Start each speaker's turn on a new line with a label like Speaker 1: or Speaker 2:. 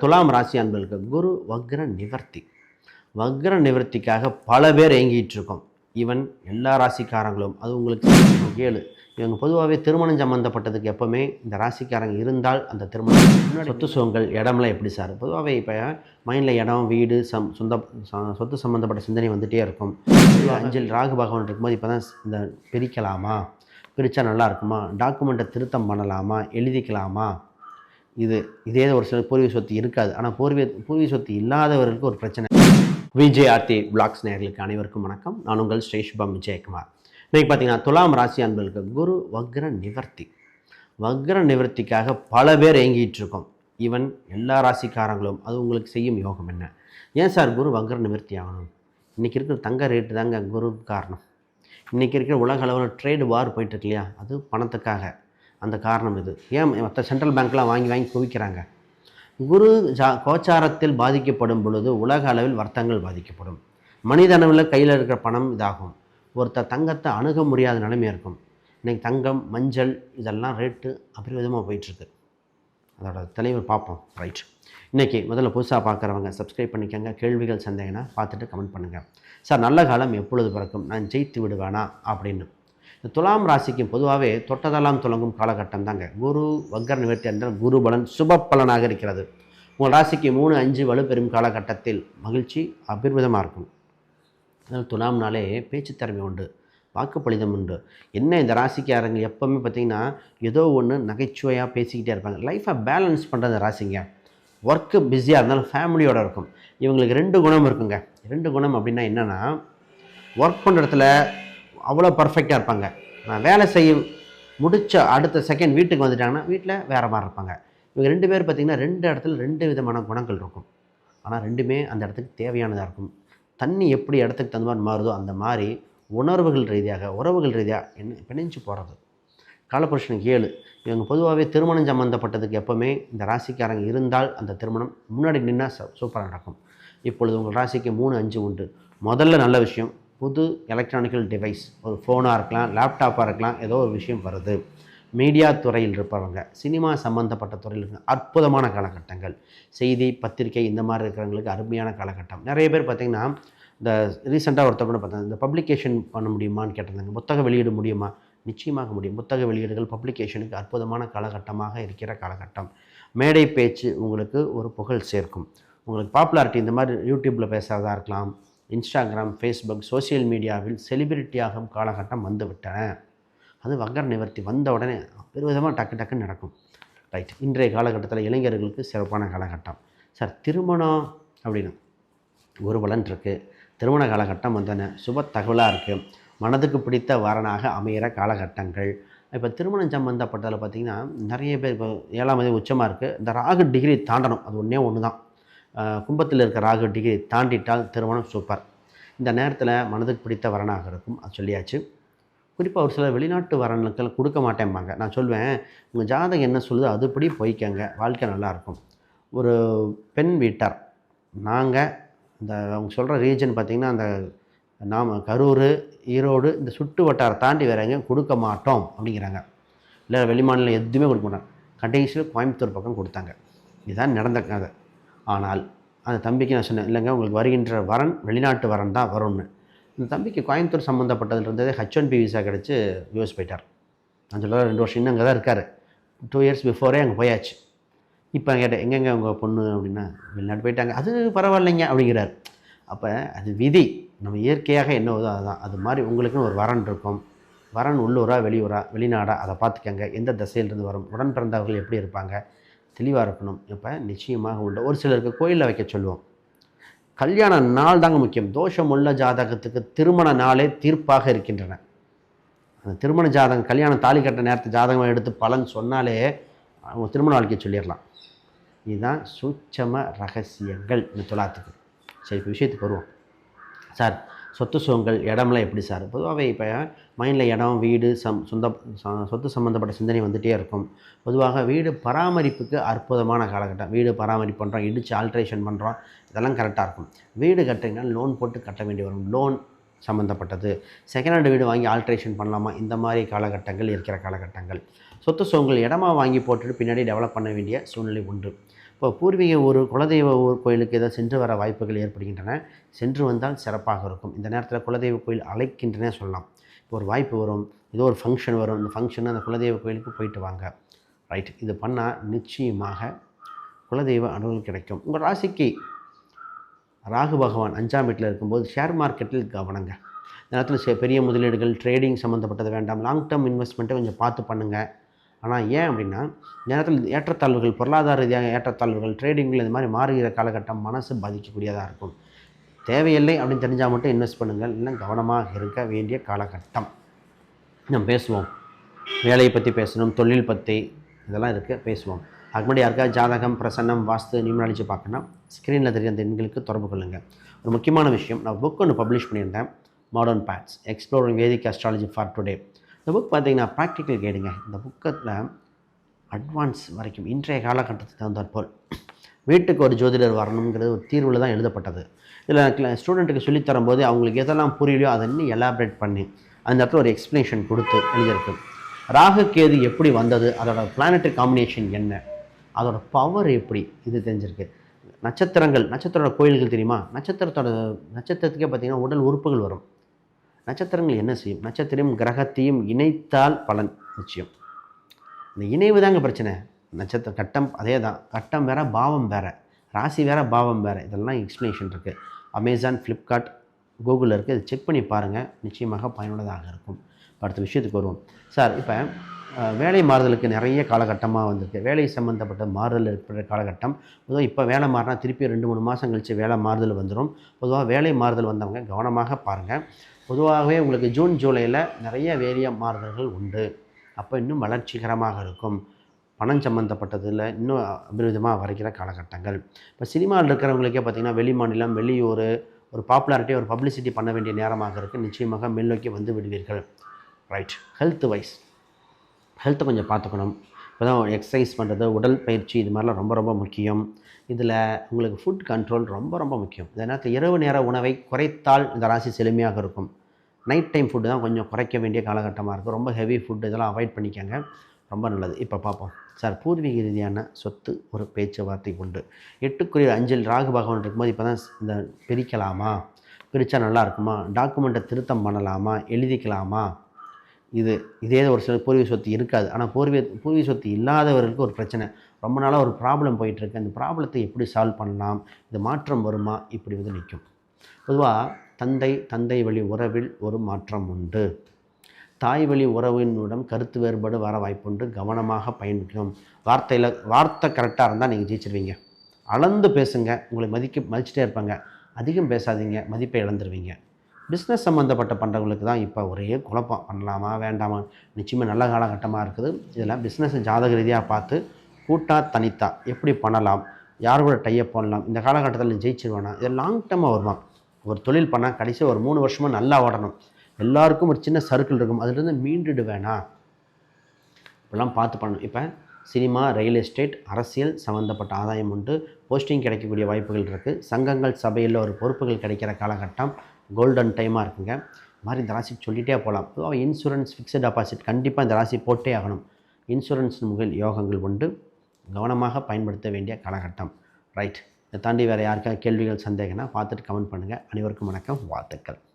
Speaker 1: துலாம் ராசி அன்பர்களுக்கு குரு வக்ர நிவர்த்தி. வக்ர நிவர்த்திக்காக பல பேர் ஏங்கிட்டு இருக்கோம் ஈவன் எல்லா ராசிக்காரங்களும் அது உங்களுக்கு ஏழு. இவங்க பொதுவாகவே திருமணம் சம்மந்தப்பட்டதுக்கு எப்போவுமே இந்த ராசிக்காரங்க இருந்தால் அந்த திருமணம் சொத்து சுகங்கள் இடம்லாம் எப்படி சார்? பொதுவாகவே இப்போ மைண்டில் இடம் வீடு சம் சொந்த சொத்து சம்மந்தப்பட்ட சிந்தனை வந்துகிட்டே இருக்கும். அஞ்சல் ராகு பகவான் இருக்கும்போது இப்போ தான் இந்த பிரிக்கலாமா? பிரித்தா நல்லா இருக்குமா? டாக்குமெண்ட்டை திருத்தம் பண்ணலாமா? எழுதிக்கலாமா? இது இதே ஒரு சில பூர்வீக சொத்து இருக்காது. ஆனால் பூர்வீக பூர்வீக சொத்து இல்லாதவர்களுக்கு ஒரு பிரச்சனை. விஜய் ஆர்த்தி பிளாக்ஸ் நேர்களுக்கு அனைவருக்கும் வணக்கம். நான் உங்கள் ஸ்ரேஷ்பம் விஜயகுமார். இன்றைக்கி பார்த்தீங்கன்னா துலாம் ராசி அன்பர்களுக்கு குரு வக்ர நிவர்த்தி. வக்ர நிவர்த்திக்காக பல பேர் ஏங்கிட்டு இருக்கோம். ஈவன் எல்லா ராசிக்காரங்களும். அது உங்களுக்கு செய்யும் யோகம் என்ன? ஏன் சார் குரு வக்ர நிவர்த்தி ஆகணும்? இன்றைக்கி இருக்கிற தங்க ரேட்டு தாங்க குரு காரணம். இன்றைக்கி இருக்கிற உலக அளவில் ட்ரேடு வார் போயிட்டுருக்கு இல்லையா? அது பணத்துக்காக. அந்த காரணம் இது. ஏன் மற்ற சென்ட்ரல் பேங்க்லாம் வாங்கி வாங்கி குவிக்கிறாங்க? குரு ஜா கோச்சாரத்தில் பாதிக்கப்படும் பொழுது உலக அளவில் வர்த்தங்கள் பாதிக்கப்படும். மனித அளவில் கையில் இருக்கிற பணம் இதாகும். ஒருத்தர் தங்கத்தை அணுக முடியாத நிலைமை இருக்கும். இன்றைக்கி தங்கம் மஞ்சள் இதெல்லாம் ரேட்டு அபரிவிதமாக போயிட்டுருக்கு. அதோட தலைவர் பார்ப்போம். ரைட் இன்றைக்கி முதல்ல புதுசாக பார்க்குறவங்க சப்ஸ்கிரைப் பண்ணிக்கோங்க. கேள்விகள் சந்தேகனா பார்த்துட்டு கமெண்ட் பண்ணுங்கள் சார் நல்ல காலம் எப்பொழுது பிறக்கும்? நான் ஜெயித்து விடுவேனா? அப்படின்னு. இந்த துலாம் ராசிக்கும் பொதுவாகவே தொட்டதெல்லாம் துலங்கும் காலகட்டம் தாங்க குரு வக்கர் நிவர்த்தி என்றால் குரு பலன் சுப பலனாக இருக்கிறது. உங்கள் ராசிக்கு மூணு அஞ்சு வலுப்பெறும் காலகட்டத்தில் மகிழ்ச்சி அபிர்விதமாக இருக்கும். அதனால் துலாம்னாலே பேச்சு திறமை உண்டு வாக்குப்பளிதம் உண்டு. என்ன இந்த ராசிக்காரங்க எப்போவுமே பார்த்தீங்கன்னா ஏதோ ஒன்று நகைச்சுவையாக பேசிக்கிட்டே இருப்பாங்க. லைஃப்பை பேலன்ஸ் பண்ணுறது ராசிங்க. ஒர்க்கு பிஸியாக இருந்தாலும் ஃபேமிலியோடு இருக்கும். இவங்களுக்கு ரெண்டு குணம் இருக்குங்க. ரெண்டு குணம் அப்படின்னா என்னென்னா ஒர்க் பண்ணுற இடத்துல அவ்வளோ பர்ஃபெக்டாக இருப்பாங்க. வேலை செய்யும் முடித்த அடுத்த செகண்ட் வீட்டுக்கு வந்துட்டாங்கன்னா வீட்டில் வேறு மாதிரி இருப்பாங்க. இவங்க ரெண்டு பேர் பார்த்திங்கன்னா ரெண்டு இடத்துல ரெண்டு விதமான குணங்கள் இருக்கும். ஆனால் ரெண்டுமே அந்த இடத்துக்கு தேவையானதாக இருக்கும். தண்ணி எப்படி இடத்துக்கு தகுந்த மாதிரி மாறுதோ அந்த மாதிரி உணர்வுகள் ரீதியாக உறவுகள் ரீதியாக என்ன பிணைஞ்சு போகிறது காலபுருஷனுக்கு ஏழு. இவங்க பொதுவாகவே திருமணம் சம்மந்தப்பட்டதுக்கு எப்போவுமே இந்த ராசிக்காரங்க இருந்தால் அந்த திருமணம் முன்னாடி நின்னால் சூப்பராக நடக்கும். இப்பொழுது உங்கள் ராசிக்கு மூணு அஞ்சு உண்டு. முதல்ல நல்ல விஷயம் புது எலக்ட்ரானிக்கல் டிவைஸ் ஒரு ஃபோனாக இருக்கலாம் லேப்டாப்பாக இருக்கலாம் ஏதோ ஒரு விஷயம் வருது. மீடியா துறையில் இருப்பவங்க சினிமா சம்மந்தப்பட்ட துறையில் இருக்க அற்புதமான காலகட்டங்கள். செய்தி பத்திரிகை இந்த மாதிரி இருக்கிறவங்களுக்கு அருமையான காலகட்டம். நிறைய பேர் பார்த்திங்கன்னா இந்த ரீசெண்டாக ஒருத்தர் கூட பார்த்தேன் இந்த பப்ளிகேஷன் பண்ண முடியுமான்னு கேட்டிருந்தாங்க. புத்தக வெளியிட முடியுமா? நிச்சயமாக முடியும். புத்தக வெளியீடுகள் பப்ளிகேஷனுக்கு அற்புதமான காலகட்டமாக இருக்கிற காலகட்டம். மேடை பேச்சு உங்களுக்கு ஒரு புகழ் சேர்க்கும். உங்களுக்கு பாப்புலாரிட்டி இந்த மாதிரி யூடியூப்பில் பேசுகிறதா இருக்கலாம் இன்ஸ்டாகிராம் ஃபேஸ்புக் சோஷியல் மீடியாவில் செலிபிரிட்டியாகும் காலகட்டம் வந்துவிட்டன. அது வக்கர நிவர்த்தி வந்த உடனே பெருவிதமாக டக்கு டக்குன்னு நடக்கும். ரைட் இன்றைய காலகட்டத்தில் இளைஞர்களுக்கு சிறப்பான காலகட்டம். சார் திருமணம் அப்படின்னு ஒரு பலன் இருக்குது திருமண காலகட்டம் வந்தன சுப தகவலாக இருக்குது மனதுக்கு பிடித்த வரனாக அமையிற காலகட்டங்கள். இப்போ திருமணம் சம்மந்தப்பட்டதில் பார்த்திங்கன்னா நிறைய பேர் இப்போ ஏழாம் தேதி உச்சமாக இருக்குது இந்த ராகு டிகிரி தாண்டணும். அது ஒன்றே ஒன்று தான் கும்பத்தில் இருக்க ராகு டிகிரி தாண்டிட்டால் திருமணம் சூப்பர். இந்த நேரத்தில் மனதுக்கு பிடித்த வரனாக இருக்கும் அது சொல்லியாச்சு. குறிப்பாக ஒரு சில வெளிநாட்டு வரனுக்கள் கொடுக்க மாட்டேன்பாங்க நான் சொல்வேன் உங்கள் ஜாதகம் என்ன சொல்லுதோ அதுபடி போய்க்கங்க. வாழ்க்கை நல்லாயிருக்கும் ஒரு பெண் வீட்டார் நாங்கள் இந்த அவங்க சொல்கிற ரீஜன் பார்த்திங்கன்னா அந்த நாம் கரூர் ஈரோடு இந்த சுட்டு வட்டாரை தாண்டி வேற எங்கேயும் கொடுக்க மாட்டோம் அப்படிங்கிறாங்க. இல்லை வெளிமாநிலம் எதுவுமே கொடுக்க மாட்டாங்க. கடைசியில் கோயம்புத்தூர் பக்கம் கொடுத்தாங்க. இதுதான் நடந்த கதை. ஆனால் அந்த தம்பிக்கு நான் சொன்னேன் இல்லைங்க உங்களுக்கு வருகின்ற வரன் வெளிநாட்டு வரன் தான் வரும்னு. இந்த தம்பிக்கு கோயம்புத்தூர் சம்மந்தப்பட்டதுல இருந்ததே ஹச் ஒன் பி விசா கிடச்சி யூஎஸ் போயிட்டார். நான் சொல்ல ரெண்டு வருஷம் இன்னும் அங்கே தான் இருக்கார். டூ இயர்ஸ் பிஃபோரே அங்கே போயாச்சு. இப்போ கேட்டேன் எங்கெங்க உங்கள் பொண்ணு? அப்படின்னா வெளிநாட்டு போயிட்டாங்க. அது பரவாயில்லைங்க அப்படிங்கிறார். அப்போ அது விதி. நம்ம இயற்கையாக என்ன வருதோ அதுதான். அது மாதிரி உங்களுக்குன்னு ஒரு வரன் இருக்கும். வரன் உள்ளூரா வெளியூரா வெளிநாடா அதை பார்த்துக்கங்க. எந்த திசையிலிருந்து வரும்? உடன் பிறந்தவர்கள் எப்படி இருப்பாங்க? தெளிவாக இருக்கணும். இப்போ நிச்சயமாக உள்ள ஒரு சிலருக்கு கோயிலில் வைக்க சொல்லுவோம். கல்யாண நாள் தாங்க முக்கியம். தோஷம் உள்ள ஜாதகத்துக்கு திருமண நாளே தீர்ப்பாக இருக்கின்றன. அந்த திருமண ஜாதகம் கல்யாணம் தாலி கட்ட நேரத்தை ஜாதகம் எடுத்து பலன் சொன்னாலே அவங்க திருமண வாழ்க்கையை சொல்லிடலாம். இதுதான் சூட்சம ரகசியங்கள் இந்த துலாத்துக்கு. சரி இப்போ விஷயத்துக்கு வருவோம். சார் சொத்து சுகங்கள் இடம்லாம் எப்படி சார்? பொதுவாகவே இப்போ மைண்டில் இடம் வீடு சம் சொந்த சொத்து சம்மந்தப்பட்ட சிந்தனை வந்துகிட்டே இருக்கும். பொதுவாக வீடு பராமரிப்புக்கு அற்புதமான காலகட்டம். வீடு பராமரிப்பு பண்ணுறோம் இடித்து ஆல்ட்ரேஷன் பண்ணுறோம் இதெல்லாம் கரெக்டாக இருக்கும். வீடு கட்டுறீங்கன்னா லோன் போட்டு கட்ட வேண்டி வரும். லோன் சம்மந்தப்பட்டது செகண்ட் ஹேண்ட் வீடு வாங்கி ஆல்ட்ரேஷன் பண்ணலாமா? இந்த மாதிரி காலகட்டங்கள் இருக்கிற காலகட்டங்கள். சொத்து சுகங்கள் இடமா வாங்கி போட்டுட்டு பின்னாடி டெவலப் பண்ண வேண்டிய சூழ்நிலை உண்டு. இப்போ பூர்வீக ஊர் குலதெய்வ ஊர் கோயிலுக்கு ஏதோ சென்று வர வாய்ப்புகள் ஏற்படுகின்றன. சென்று வந்தால் சிறப்பாக இருக்கும். இந்த நேரத்தில் குலதெய்வ கோயில் அழைக்கின்றனே சொல்லலாம். இப்போ ஒரு வாய்ப்பு வரும். ஏதோ ஒரு ஃபங்க்ஷன் வரும். இந்த ஃபங்க்ஷன் அந்த குலதெய்வ கோயிலுக்கு போயிட்டு வாங்க. ரைட் இது பண்ணால் நிச்சயமாக குலதெய்வ அனுகூலம் கிடைக்கும். உங்கள் ராசிக்கு ராகு பகவான் அஞ்சாம் வீட்டில் இருக்கும்போது ஷேர் மார்க்கெட்டில் கவனங்க. இந்த நேரத்தில் சே- பெரிய முதலீடுகள் ட்ரேடிங் சம்மந்தப்பட்டது வேண்டாம். லாங் டேர்ம் இன்வெஸ்ட்மெண்ட்டை கொஞ்சம் பார்த்து பண்ணுங்கள் ஆனால் ஏன் அப்படின்னா நேரத்தில் ஏற்றத்தாழ்வுகள் பொருளாதார ரீதியாக ஏற்றத்தாழ்வுகள் ட்ரேடிங்கில் இந்த மாதிரி மாறுகிற காலகட்டம் மனசு பாதிக்கக்கூடியதாக இருக்கும். தேவையில்லை அப்படின்னு தெரிஞ்சால் மட்டும் இன்வெஸ்ட் பண்ணுங்கள். இன்னும் கவனமாக இருக்க வேண்டிய காலகட்டம். நம்ம பேசுவோம். வேலையை பற்றி பேசணும் தொழில் பற்றி இதெல்லாம் இருக்குது பேசுவோம். அதுக்கு முன்னாடி யாருக்கா ஜாதகம் பிரசன்னம் வாஸ்து நியூமராலஜி பார்க்கணும் ஸ்க்ரீனில் தெரிய அந்த எண்களுக்கு தொடர்பு கொள்ளுங்கள் ஒரு முக்கியமான விஷயம் நான் புக் ஒன்று பப்ளிஷ் பண்ணியிருந்தேன் modern paths exploring Vedic astrology for today இந்த புக் பார்த்தீங்கன்னா ப்ராக்டிக்கல் கைடுங்க இந்த புக்கத்தில் அட்வான்ஸ் வரைக்கும் இன்றைய காலகட்டத்துக்கு தகுந்தாற்போல் வீட்டுக்கு ஒரு ஜோதிடர் வரணுங்கிறது ஒரு தீர்வில் தான் எழுதப்பட்டது. இதில் ஸ்டூடெண்ட்டுக்கு சொல்லித் தரும்போது அவங்களுக்கு எதெல்லாம் புரியலையோ அதை இன்னும் எலாபரேட் பண்ணி அந்த இடத்துல ஒரு எக்ஸ்ப்ளனேஷன் கொடுத்து எழுதியிருக்கு. ராகு கேது எப்படி வந்தது? அதோட பிளானட்டரி காம்பினேஷன் என்ன? அதோட பவர் எப்படி? இது தெரிஞ்சிருக்கு. நட்சத்திரங்கள் நட்சத்திரோட கோயில்கள் தெரியுமா? நட்சத்திரத்தோட நட்சத்திரத்துக்கே பார்த்திங்கன்னா உடல் உறுப்புகள் வரும். நட்சத்திரங்கள் என்ன செய்யும்? நட்சத்திரம் கிரகத்தையும் இணைத்தால் பலன் நிச்சயம். இந்த இணைவு தாங்க பிரச்சனை. நட்சத்திர கட்டம் அதே தான் கட்டம் வேற பாவம் வேற. ராசி வேற பாவம் வேற. இதெல்லாம் எக்ஸ்ப்ளனேஷன் இருக்குது அமேசான் ஃப்ளிப்கார்ட் கூகுளில் இருக்குது இது செக் பண்ணி பாருங்கள் நிச்சயமாக பயனுள்ளதாக இருக்கும். அடுத்த விஷயத்துக்கு வருவோம். சார் இப்போ வேலை மாறுதலுக்கு நிறைய காலகட்டமாக வந்திருக்கு. வேலை சம்மந்தப்பட்ட மாறுதல் ஏற்படுற காலகட்டம். பொதுவாக இப்போ வேலை மாறினா திருப்பி ரெண்டு மூணு மாதம் கழித்து வேலை மாறுதல் வந்துடும் பொதுவாக வேலை மாறுதல் வந்தவங்க கவனமாக பாருங்கள் பொதுவாகவே உங்களுக்கு ஜூன் ஜூலையில் நிறைய வேரிய மாறுதல்கள் உண்டு. அப்போ இன்னும் வளர்ச்சிகரமாக இருக்கும். பணம் சம்மந்தப்பட்டதில் இன்னும் அபிவிருதமாக வரைக்கிற காலகட்டங்கள். இப்போ சினிமாவில் இருக்கிறவங்களுக்கே பார்த்திங்கன்னா வெளி மாநிலம் வெளியூர் ஒரு பாப்புலாரிட்டி ஒரு பப்ளிசிட்டி பண்ண வேண்டிய நேரமாக இருக்குது நிச்சயமாக மேல்நோக்கி வந்து விடுவீர்கள். ரைட் ஹெல்த் வைஸ் ஹெல்த்தை கொஞ்சம் பார்த்துக்கணும். இப்போ தான் எக்ஸசைஸ் பண்ணுறது உடல் பயிற்சி இது மாதிரிலாம் ரொம்ப ரொம்ப முக்கியம். இதில் உங்களுக்கு ஃபுட் கண்ட்ரோல் ரொம்ப ரொம்ப முக்கியம். இதனால் இரவு நேர உணவை குறைத்தால் இந்த ராசி செழுமையாக இருக்கும். நைட் டைம் ஃபுட்டு தான் கொஞ்சம் குறைக்க வேண்டிய காலகட்டமாக இருக்கும் ரொம்ப ஹெவி ஃபுட் இதெல்லாம் அவாய்ட் பண்ணிக்கோங்க. ரொம்ப நல்லது. இப்போ பார்ப்போம் சார் பூர்வீக ரீதியான சொத்து ஒரு பேச்சுவார்த்தை உண்டு. எட்டுக்குரிய அஞ்சல் ராகு பகவான் இருக்கும்போது இப்போ தான் இந்த பிரிக்கலாமா? பிரித்தா நல்லா இருக்குமா? டாக்குமெண்ட்டை திருத்தம் பண்ணலாமா? எழுதிக்கலாமா? இது இதே ஒரு சில பூர்வீக சொத்து இருக்காது. ஆனால் பூர்வீக பூர்வீக சொத்து இல்லாதவர்களுக்கு ஒரு பிரச்சனை. ரொம்ப நாளாக ஒரு ப்ராப்ளம் போயிட்டுருக்கு. அந்த ப்ராப்ளத்தை எப்படி சால்வ் பண்ணலாம்? இது மாற்றம் வருமா? இப்படி வந்து நிற்கும் பொதுவாக தந்தை தந்தை வழி உறவில் ஒரு மாற்றம் உண்டு. தாய் வழி உறவினுடன் கருத்து வேறுபாடு வர வாய்ப்புண்டு. கவனமாக பயன்படுத்தணும் வார்த்தையில் வார்த்தை கரெக்டாக இருந்தால் நீங்கள் ஜெயிச்சிருவீங்க. அளந்து பேசுங்க. உங்களை மதிக்க மதிச்சிட்டே இருப்பாங்க. அதிகம் பேசாதீங்க. மதிப்பை இழந்துருவீங்க. பிஸ்னஸ் சம்மந்தப்பட்ட பண்ணுறவங்களுக்கு தான் இப்போ ஒரே குழப்பம். பண்ணலாமா வேண்டாமா? நிச்சயமாக நல்ல காலகட்டமாக இருக்குது. இதில் பிஸ்னஸை ஜாதக ரீதியாக பார்த்து கூட்டா தனித்தா எப்படி பண்ணலாம்? யார் கூட டைப் பண்ணலாம்? இந்த காலகட்டத்தில் ஜெயிச்சிருவானா? இது லாங் டேர்மாக வருவான் ஒரு தொழில் பண்ணால் கடைசி ஒரு மூணு வருஷமாக நல்லா ஓடணும். எல்லாருக்கும் ஒரு சின்ன சர்க்கிள் இருக்கும். அதுலேருந்து மீண்டுடு வேணாம் இப்படிலாம் பார்த்து பண்ணணும். இப்போ சினிமா ரியல் எஸ்டேட் அரசியல் சம்மந்தப்பட்ட ஆதாயம் உண்டு. போஸ்டிங் கிடைக்கக்கூடிய வாய்ப்புகள் இருக்குது சங்கங்கள் சபையில் ஒரு பொறுப்புகள் கிடைக்கிற காலகட்டம் கோல்டன் டைமாக இருக்குங்க. மாதிரி இந்த ராசி சொல்லிகிட்டே போகலாம் பொதுவாக இன்சூரன்ஸ் ஃபிக்ஸட் டெபாசிட் கண்டிப்பாக இந்த ராசி போட்டே ஆகணும். இன்சூரன்ஸ் முகில் யோகங்கள் உண்டு. கவனமாக பயன்படுத்த வேண்டிய காலகட்டம். ரைட் இதை தாண்டி வேறு யாருக்காவது கேள்விகள் சந்தேகம்னா பார்த்துட்டு கமெண்ட் பண்ணுங்கள் அனைவருக்கும் வணக்கம். வாழ்த்துக்கள்.